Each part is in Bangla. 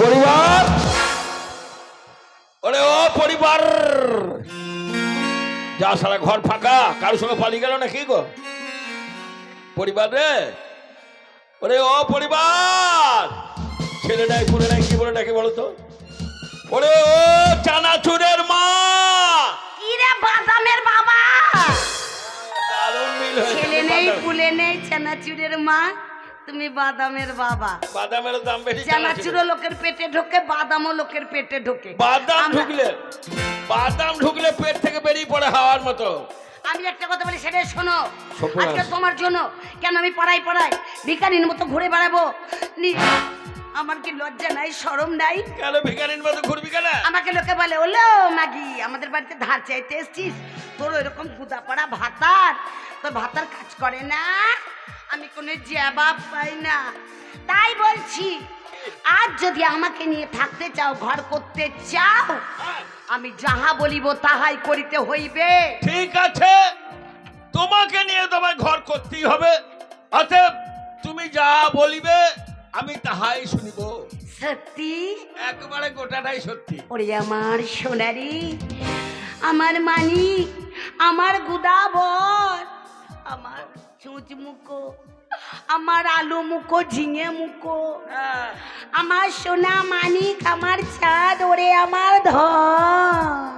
পরিবার? ওরে ও পরিবার! যা সারা ঘর ফাঁকা কারোর সঙ্গে পালিয়ে গেল নাকি গো? পরিবার রে? ওরে ও পরিবার! ছেলে নাই পুলে নাই কি বলে ডাকে বলো তো? ওরে ও চানাচুরের মা! কিরে বাদামের বাবা! দারুণ মিল হয়েছে ছেলে নেই। পুলে নেই চানাচুরের মা। তুমি বাদামের বাবা। বাদামের দাম বেশি চানাচুরও লোকের পেটে ঢোকে বাদামও লোকের পেটে ঢোকে। বাদাম ঢুকলে বাদাম ঢুকলে পেট থেকে বেরিয়ে পড়ে হাওয়ার মতো। আমি একটা কথা বলি সেটাই শোনো। আজকে তোমার জন্য কেন আমি পাড়াই পাড়াই ভিকারির মতো ঘুরে বেড়াবো? আমার কি লজ্জা নাই শরম নাই? কেন ভিকারির মতো ঘুরবি কেন? আমাকে লোকে বলে ওলো মাগি আমাদের বাড়িতে ধার চাইতে এসছিস? তোর এরকম গুদা পড়া ভাতার। তোর ভাতার কাজ করে না। আমি কোনো জবাব পাই না। তাই বলছি আজ যদি আমাকে নিয়ে থাকতে চাও ঘর করতে চাও আমি যাহা বলিব তাহাই করিতে হইবে। ঠিক আছে তোমাকে নিয়ে তোমায় ঘর করতেই হবে। অতএব তুমি যা বলিবে আমি তাহাই শুনিব। সত্যি? একবারে গোটাটাই সত্যি। ওরে আমার সোনারি আমার মানি আমার গুদাবর। চুঁচ মুখো আমার আলু মুখো ঝিঙে মুখো। আমার সোনা মানিক আমার চাঁদ ওরে আমার ধন।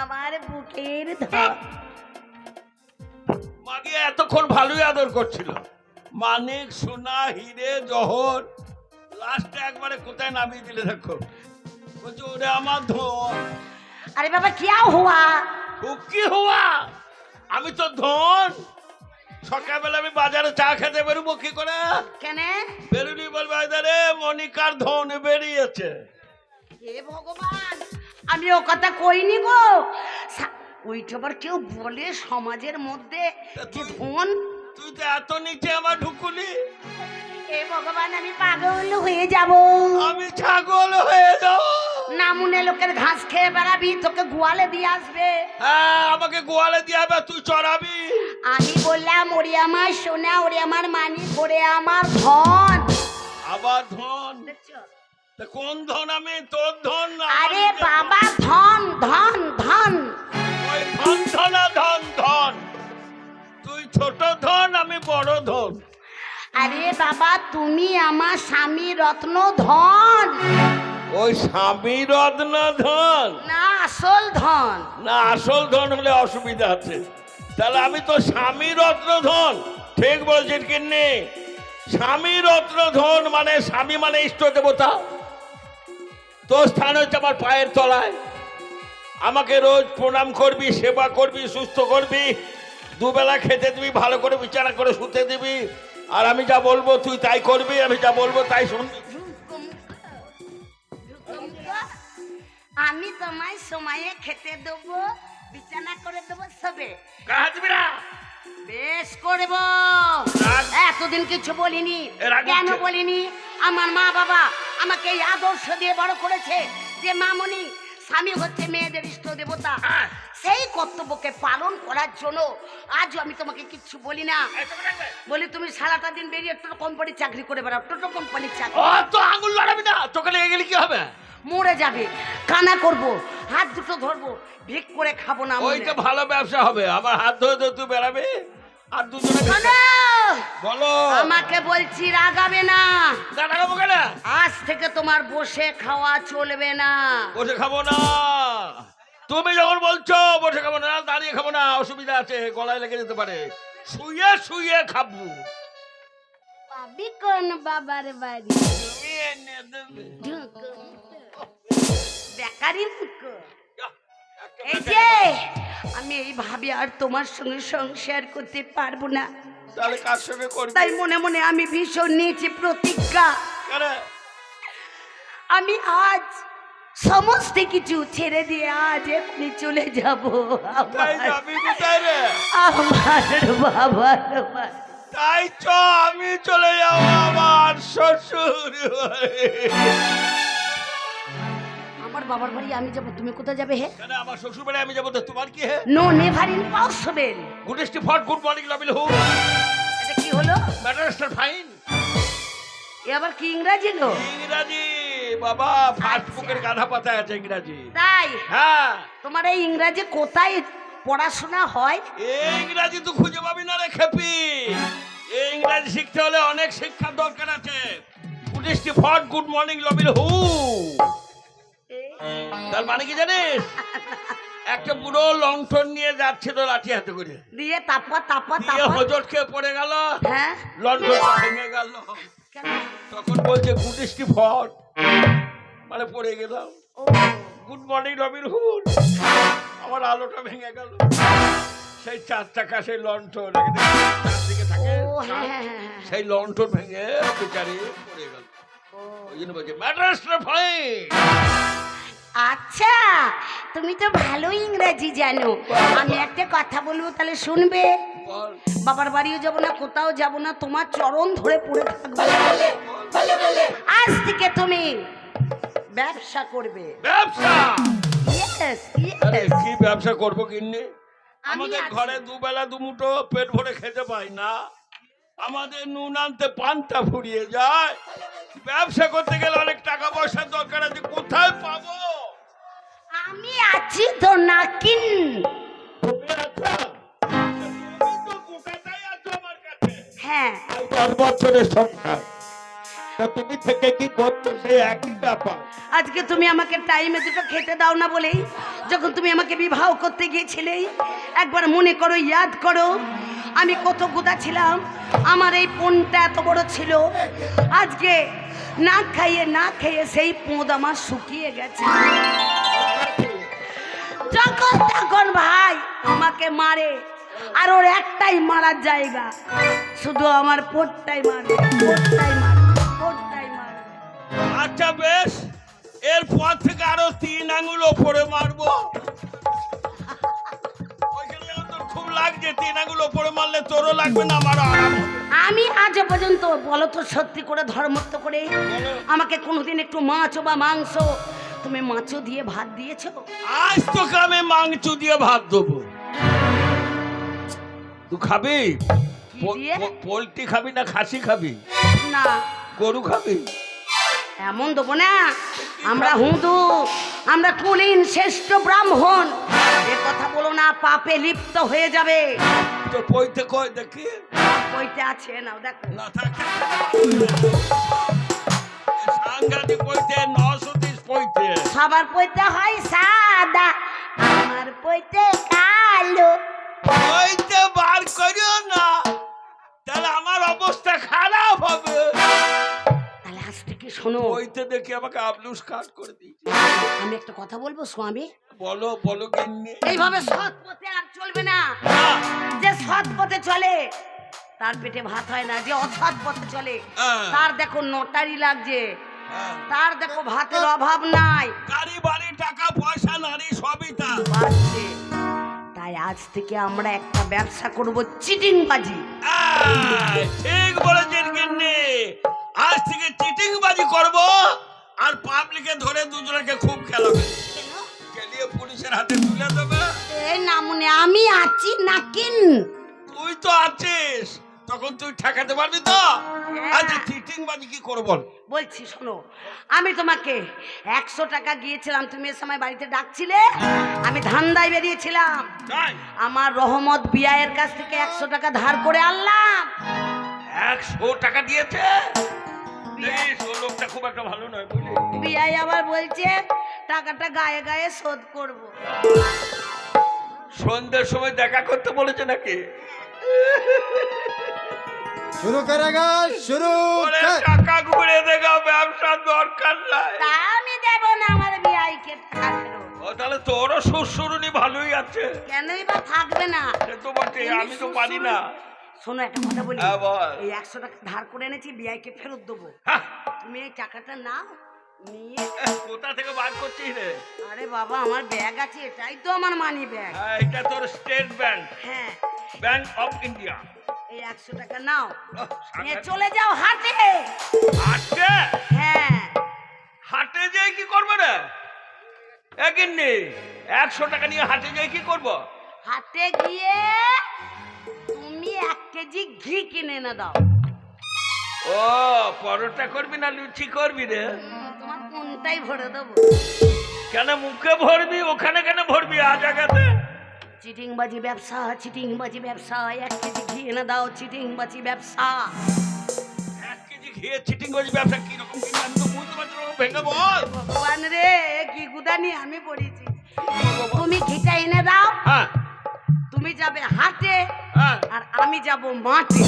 আমার বুকের ধন। মাগে এতক্ষণ ভালোই আদর করছিল। মানিক সোনা হিরে জহর লাস্টে একবারে কোথায় নামিয়ে দিলে দেখো? বলছে ওরে আমার ধন। আরে বাবা কিয়া হুয়া কি হওয়া? আমি তো ধন। সকালবেলা আমি বাজারে চা খেতে বেরোবো কি করে? কেনে? বেরুলি বলবে রে মনিকার ধন বেরিয়েছে। হে ভগবান আমি ও কথা কইনি গো। ওইটা আবার কেউ বলে সমাজের মধ্যে যে ধন তুই তো এত নিচে আমার ঢুকুলি। হে ভগবান আমি পাগল হয়ে যাব। আমি ছাগল হয়ে যাব। নামুনে লোকের ঘাস খেয়ে বেড়াবি তোকে গোয়ালে দিয়ে আসবে। হ্যাঁ আমাকে গোয়ালে দিয়ে হবে তুই চড়াবি? আমি বললাম ওরে আমার সোনা ওরে আমার মানি ওরে আমার ধন। আবার ধন? তা কোন ধন আমি? তোর ধন আরে বাবা ধন ধন ধন। ধন ধনা ধন ধন। তুই ছোট ধন আমি বড় ধন। আরে বাবা তুমি আমার স্বামী রত্ন ধন। ওই স্বামী রত্ন ধন না আসল ধন। না আসল ধন হলে অসুবিধা আছে। তাহলে আমি তো স্বামী রত্ন ধন ঠিক বলছেন কিন্নি স্বামী রত্ন ধন মানে স্বামী মানে ইষ্ট দেবতা। তোর স্থান হচ্ছে আমার পায়ের তলায়। আমাকে রোজ প্রণাম করবি সেবা করবি সুস্থ করবি। দুবেলা খেতে দিবি ভালো করে বিচারা করে শুতে দিবি। আর আমি যা বলব তুই তাই করবি আমি যা বলব তাই শুনবি। আমি তোমায় সময়ে খেতে দেবো বিছানা করে দেবো সবে। কাহা দিবি বেশ করব এতদিন কিছু বলিনি। কেন বলিনি? আমার মা বাবা আমাকে এই আদর্শ দিয়ে বড় করেছে যে মামনি স্বামী হচ্ছে মেয়েদের ইষ্ট দেবতা। হ্যাঁ। সেই কর্তব্যকে পালন করার জন্য আজও আমি তোমাকে কিচ্ছু বলি না। বলি তুমি সারাটা দিন বেরিয়ে টোটো কোম্পানির চাকরি করে বেড়াও। টোটো কোম্পানির চাকরি। তো আঙুল লড়াবি না। তোকে লেগে গেলে কি হবে? মরে যাবে। কানা করব হাত দুটো ধরবো ভিক করে খাব না ওই তো ভালো ব্যবসা হবে আমার হাত ধরে ধরে তুই বেড়াবে? আর দুজনে বলো। আমাকে বলছি রাগাবে না। দাদা খাব কেন? আজ থেকে তোমার বসে খাওয়া চলবে না। বসে খাব না। তুমি যখন বলছো বসে খাব না দাঁড়িয়ে খাব না অসুবিধা আছে গলায় লেগে যেতে পারে। শুয়ে শুয়ে খাব। পাবি কোন বাবার বাড়ি? একটা এই যে আমি এই ভাবি আর তোমার সঙ্গে সংসার করতে পারব না। তাহলে কার সঙ্গে করবি? তাই মনে মনে আমি ভীষণ নিয়েছি প্রতিজ্ঞা। আমি আজ সমস্ত কিছু ছেড়ে দিয়ে আজ এখনই চলে যাব। তাই আমার বাবার তাই চ আমি চলে যাব আমার শ্বশুর। আমার বাবার বাড়ি আমি যাব। তুমি কোথায় যাবে হে? কেন আমার শ্বশুর বাড়ি আমি যাব তো? তোমার কি হে? No never in impossible good স্টিফট good morning লাভিল হু এটা কি হলো? ম্যাটার ফাইন এ আবার কি ইংরাজি লো? ইংরাজি বাবা ফাস্টবুকের গাধা পাতায় আছে ইংরাজি। তাই? হ্যাঁ। তোমার এই ইংরাজি কোথায় পড়াশোনা হয়? ইংরাজি তো খুঁজে পাবি না রে খেপি। ইংরাজি শিখতে হলে অনেক শিক্ষার দরকার আছে। পুলিশটি ফট গুড মর্নিং লবিল হু তার মানে কি জানিস? একটা পুরো লণ্ঠন নিয়ে যাচ্ছে তো লাঠি হাতে করে। দিয়ে তাপা তাপা তাপা হজট খেয়ে পড়ে গেল। হ্যাঁ? লণ্ঠনটা ভেঙে গেল। তখন বলছে গুডিশটি ফট? মানে পড়ে গেলাম। ও। গুড মর্নিং রবিন হুড আমার আলোটা ভেঙে গেল। সেই চার চাকা সেই লণ্ঠন চারদিকে ও থাকে। হ্যাঁ হ্যাঁ হ্যাঁ, সেই লণ্ঠন ভেঙে বেচারি পড়ে গেল। ও, ওই জন্য বলছে ম্যাড্রাসটা ফাইন আচ্ছা তুমি তো ভালো ইংরাজি জানো। আমি একটা কথা বলব তাহলে শুনবে? বাবার বাড়িও যাব না কোথাও যাব না তোমার চরণ ধরে পড়ে থাকবে। আজ থেকে তুমি ব্যবসা করবে। ব্যবসা. কি ব্যবসা করব আমি আমাদের ঘরে দুবেলা দুমুঠো পেট ভরে খেতে পাই না। আমাদের নুন আনতে পান্তা ফুরিয়ে যায়। ব্যবসা করতে গেলে অনেক টাকা পয়সার দরকার আছে কোথায় পাবো? আমি আছি তো নাকিন। হ্যাঁ। আজকে তুমি আমাকে টাইমে দুটো খেতে দাও না বলেই যখন তুমি আমাকে বিবাহ করতে একবার মনে করো, ইয়াদ করো, আমি কত গুদা ছিলাম, আমার এই পোনটা এত বড় ছিল। আজকে না খাইয়ে, না খেয়ে সেই পোঁদ আমার শুকিয়ে গেছে। যখন তখন ভাই আমাকে মারে। আর ওর একটাই মারার জায়গা। শুধু আমার পোটটাই মারে পোটটাই মারবে পোটটাই মারে। আচ্ছা বেশ এরপর থেকে আরও তিন আঙুল ওপরে মারবো। খুব লাগছে তিন আঙুল ওপরে মারলে তোরও লাগবে না আরাম আমি আজ পর্যন্ত বলো তো সত্যি করে ধর্মত্ব করে আমাকে কোনোদিন একটু মাছ বা মাংস তুমি মাছও দিয়ে ভাত দিয়েছ? আজ তোকে আমি মাংস দিয়ে ভাত দেবো। তুই খাবি? দিয়ে? পোলট্রি খাবি না খাসি খাবি? না। গরু খাবি? এমন দেবো না। আমরা হুঁদু আমরা কুলীন শ্রেষ্ঠ ব্রাহ্মণ। এ কথা বলো না পাপে লিপ্ত হয়ে যাবে। তোর পইতে কয় দেখি। বইতে আছে নাও দেখো। না থাকে। সাংঘাতিক পইতে পইতে সবার পইতে হয় সাদা আমার পইতে কালো। পইতে বার করিও না তাহলে আমার অবস্থা খারাপ হবে। তাহলে আজ থেকে শোনো। পইতে দেখে আমাকে আবলুস কাট করে দিয়েছে। আমি একটা কথা বলব স্বামী? বলো বলো কিন্নি এইভাবে সৎ পথে আর চলবে না। না, যে সৎ পথে চলে তার পেটে ভাত হয় না যে অসৎ পথে চলে হ্যাঁ। তার দেখো নটারি লাগছে। হ্যাঁ। তার দেখো ভাতের অভাব নাই। গাড়ি বাড়ি টাকা পয়সা নারী সবই তার। তাই আজ থেকে আমরা একটা ব্যবসা করব চিটিং বাজি ঠিক বলেছেন গিন্নি। আজ থেকে চিটিং বাজি করব আর পাবলিকে ধরে দুজনকে খুব খেলাবে। খেলিয়ে পুলিশের হাতে তুলে দেবে। এই নামুনে আমি আছি নাকিন। তুই তো আছিস। তখন তুই ঠেকাতে পারবি তো? আচ্ছা চিটিং বাজি কি করব বল? বলছি শোনো আমি তোমাকে একশো টাকা গিয়েছিলাম তুমি এ সময় বাড়িতে ডাকছিলে আমি ধান্দায় বেরিয়েছিলাম। আমার রহমত বিয়ায়ের কাছ থেকে একশো টাকা ধার করে আনলাম। একশো টাকা দিয়েছে? লোকটা খুব একটা ভালো নয় বুঝলি? বিয়াই আবার বলছে টাকাটা গায়ে গায়ে শোধ করব। সন্ধ্যের সময় দেখা করতে বলেছে নাকি? শুরু করেগা শুরু টাকা ঘুরে দেখা ব্যবসা দরকার নাই। আমি দেব না আমার ও তাহলে তোরও শ্বশুরুনি ভালোই আছে। কেনই বা থাকবে না? সে তো বটে আমি তো পারি না। শোনো একটা কথা বলি। হ্যাঁ, এই একশো টাকা ধার করে এনেছি বিআইকে ফেরত দেবো। হ্যাঁ। তুমি এই টাকাটা নাও নিয়ে কোথা থেকে বার করছিস রে? আরে বাবা আমার ব্যাগ আছে এটাই তো আমার মানি ব্যাগ এটা তোর স্টেট ব্যাংক হ্যাঁ। ব্যাংক অফ ইন্ডিয়া একশো টাকা নাও। নিয়ে চলে যাও হাটে। হাটে? হ্যাঁ। হাটে যাই কি করব রে? একশো টাকা নিয়ে হাটে যাই কি করব? হাটে গিয়ে তুমি এক কেজি ঘি কিনে এনে দাও। ও পরোটা করবি না লুচি করবি রে? তোমার কোনটাই ভরে দেবো। কেন মুখে ভরবি? ওখানে কেন ভরবি? আ জায়গাতে চিটিংবাজি ব্যবসা চিটিং চিটিংবাজি ব্যবসা এক কেজি ঘি এনে দাও চিটিংবাজি ব্যবসা। এক কেজি খেয়ে চিটিং করছি ব্যবসা কীরকম কিনবি আমি তো বুঝতে পারছি না, ভেঙে বল ভগবান রে কি গুদানি আমি পড়েছি তুমি ঘিটা এনে দাও হ্যাঁ। তুমি যাবে হাটে হ্যাঁ। আর আমি যাব মাঠে।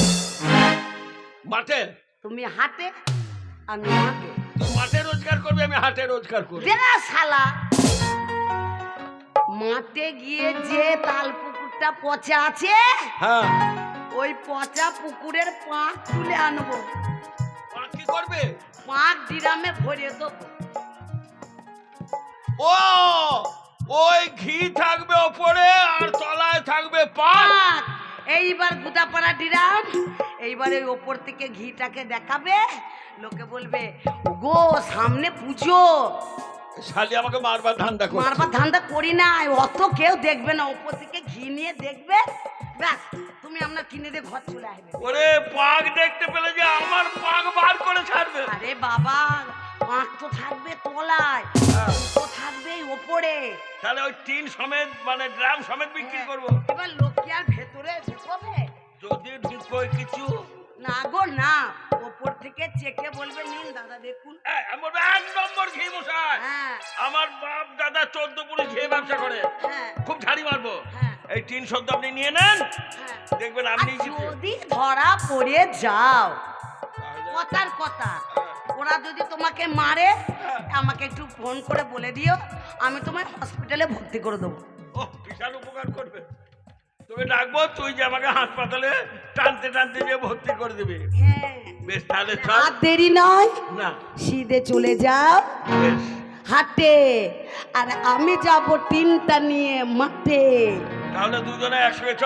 মাঠে? তুমি হাটে আমি মাঠে। মাঠে রোজগার করবে আমি হাটে রোজগার করবি। শালা। মাঠে গিয়ে যে তাল পুকুরটা পচা আছে হ্যাঁ। ওই পচা পুকুরের পাঁক তুলে আনব। কি করবে? পাঁক ডিরামে ভরে দেবো। ও ওই ঘি থাকবে ওপরে আর তলায় থাকবে পাঁক। এইবার গুদাপাড়া ডিরাম এইবার ওই ওপর থেকে ঘিটাকে দেখাবে। লোকে বলবে গো সামনে পুজো। শালি আমাকে মারবার ধান্দা করছে। মারবার ধান্দা করি না অত কেউ দেখবে না ওপর থেকে ঘি নিয়ে দেখবে। ব্যাস তুমি আপনার কিনে দিয়ে ঘর চলে আসবে। ওরে পাক দেখতে পেলে যে আমার পাক বার করে ছাড়বে। আরে বাবা পাঁক তো থাকবে তলায় হ্যাঁ। তো থাকবে ওপরে। তাহলে ওই টিন সমেত মানে ড্রাম সমেত বিক্রি করব। এবার লোক কি আর ভেতরে ঢুকবে? যদি ঢুকবো কিছু না গো না। ওপর থেকে চেকে বলবে নিন দাদা দেখুন। এক নম্বর ঘি মশাই। হ্যাঁ। আমার বাপ দাদা চোদ্দ পুরো ঘি ব্যবসা করে। হ্যাঁ। খুব ঝাড়ি মারবো। হ্যাঁ। এই টিন সদ্য আপনি নিয়ে নেন। দেখবেন আপনি। যদি ধরা পড়ে যাও কথার কথা। ওরা যদি তোমাকে মারে। আমাকে একটু ফোন করে বলে দিও আমি তোমায় হসপিটালে ভর্তি করে দেবো। ও বিশাল উপকার করবে। তোকে ডাকবো তুই যে আমাকে হাসপাতালে টানতে টানতে যে ভর্তি করে দিবি। হ্যাঁ। বেশ তাহলে আর দেরি নয়। না। সিধে চলে যাও। হাটে। আর আমি যাব টিনটা নিয়ে মাঠে। তাহলে দুজনে একসঙ্গে চ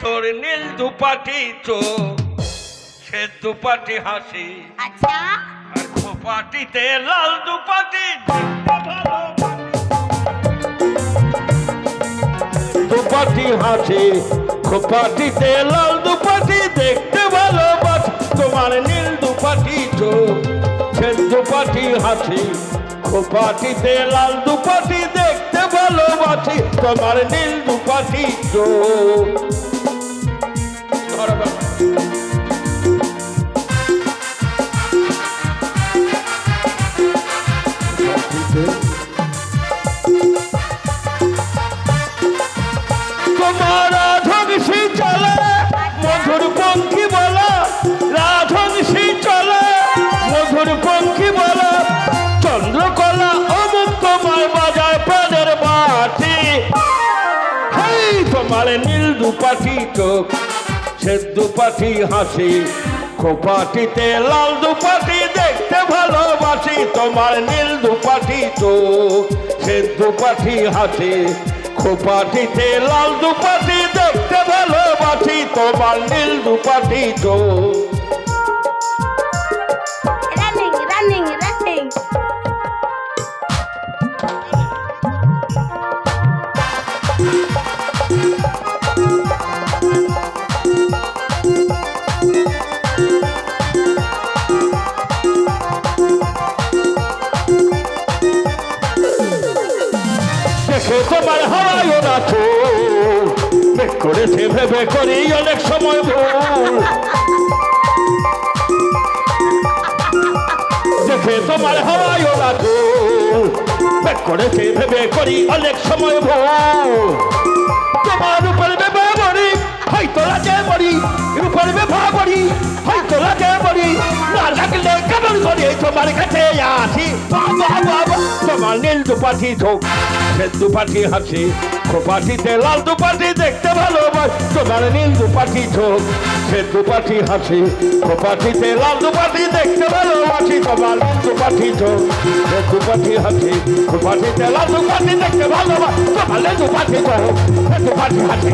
তোর নীল দুপাটি চোখ সে দুপাটি হাসি। আচ্ছা। আর খোপাটিতে লাল দুপাটি। ভালো দুপাটি হাসি খোপাটিতে লাল দুপাটি দেখতে ভালোবাসি তোমার নীল দুপাটি চোখ সে দুপাটি হাসি খোপাটিতে লাল দুপাটি দেখতে ভালোবাসি তোমার নীল দুপাটি চোখ। তোমার রাধংসী চলে, মধুর পঙ্খী বলা রাধংসী চলে, মধুর তোমার বাজায় প্রাণের বাটি তোমার নীল দুপাটি চোখ, সে দুপাটি হাসি, খোপাটিতে লাল দুপাটি দেখতে ভালোবাসি, তোমার নীল দুপাটি চোখ, সে দুপাটি হাসি খোপাটিতে লাল দুপাটি দেখতে ভালোবাসি তোমার নীল দুপাটি চোখ তো করেছে, ভেবে করি অনেক সময় ভুল। দেখে তোমার না তো বেক করেছে, ভেবে করি অনেক সময় ভুল। তোমার উপরে ভেবে মরি হয়তো লাগে মরি। উপরে ভেবে মরি হয়তো লাগে মরি। না লাগলে করে তোমার কাছে আসি তোমার নীল দুপাটি চোখ সে দুপাটি হাসি খোপাটিতে লাল দুপাটি দেখতে ভালোবাস তোমার নীল দুপাটি চোখ সে দুপাটি হাসি খোপাটিতে লাল দুপাটি দেখতে ভালোবাসি তোমার নীল দুপাটি চোখ সে দুপাটি হাসি খোপাটিতে লাল দুপাটি দেখতে ভালোবাসি তোমার নীল দুপাটি চোখ সে দুপাটি হাসি